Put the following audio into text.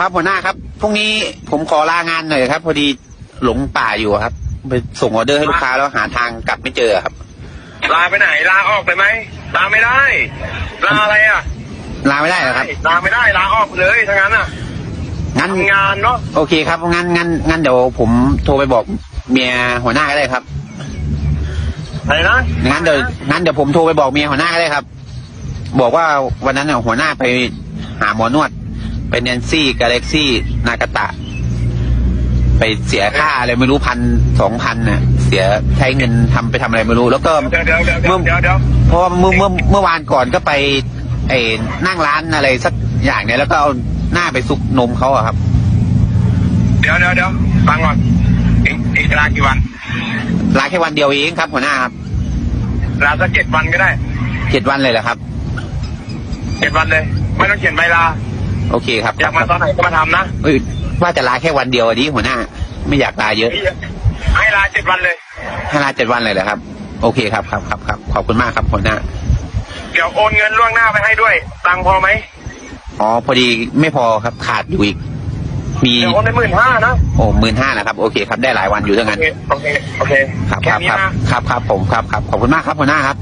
ครับหัวหน้าครับพรุ่งนี้ผมขอลางานหน่อยครับ พอดีหลงป่าอยู่ครับ ไปส่งออเดอร์ให้ลูกค้าแล้วหาทางกลับไม่เจอครับ ลาไปไหนลาออกไปไหมลาไม่ได้ ลาอะไรอะ ลาไม่ได้เหรอครับ ลาไม่ได้ลาออกเลยทั้งนั้นอะงั้นทำงานเนาะโอเคครับงั้นงั้นงั้นเดี๋ยวผมโทรไปบอกเมียหัวหน้าก็ได้ครับอะไรนะงั้นเดี๋ยวงั้นเดี๋ยวผมโทรไปบอกเมียหัวหน้าก็ได้ครับ บอกว่าวันนั้นน่ะหัวหน้าไปหาหมอนวด ไปแนนซี่กาเล็กซี่ นากาตะ ไปเสียค่าอะไรไม่รู้พันสองพันน่ะ เสียใช้เงินทำไปทำอะไรไม่รู้ แล้วก็เดี๋ยวเดี๋ยวเดี๋ยวเดี๋ยวเดี๋ยวเดี๋ยวเพราะว่าเมื่อเมื่อเมื่อวานก่อนก็ไปไอ้นั่งร้านอะไรสักอย่างเนี่ยแล้วก็เอาหน้าไปซุกนมเขาอะครับ เดี๋ยวเดี๋ยวเดี๋ยวฟังก่อนอีกอีกลากี่วันลาแค่วันเดียวเองครับหัวหน้าครับลาสักเจ็ดวันก็ได้เจ็ดวันเลยเหรอครับ เจ็ดวันเลย ไม่ต้องเขียนใบลา โอเคครับอยากมาตอนไหนก็มาทำนะเอ้ยว่าจะลาแค่วันเดียวอะดิหัวหน้า ไม่อยากลาเยอะ ให้ลาเจ็ดวันเลยให้ลาเจ็ดวันเลยเหรอครับ โอเคครับครับครับครับขอบคุณมากครับหัวหน้า เดี๋ยวโอนเงินล่วงหน้าไปให้ด้วย ตังค์พอไหมอ๋อพอดีไม่พอครับขาดอยู่อีก มีเดี๋ยวโอนไปหมื่นห้านะโอ้หมื่นห้านะครับโอเคครับได้หลายวันอยู่ทั้งโอนั้นเคโอเคโอเคครับคแค่รับนี้ครับนะครับครับผมครับครับขอบคุณมากครับหัวหน้าครับ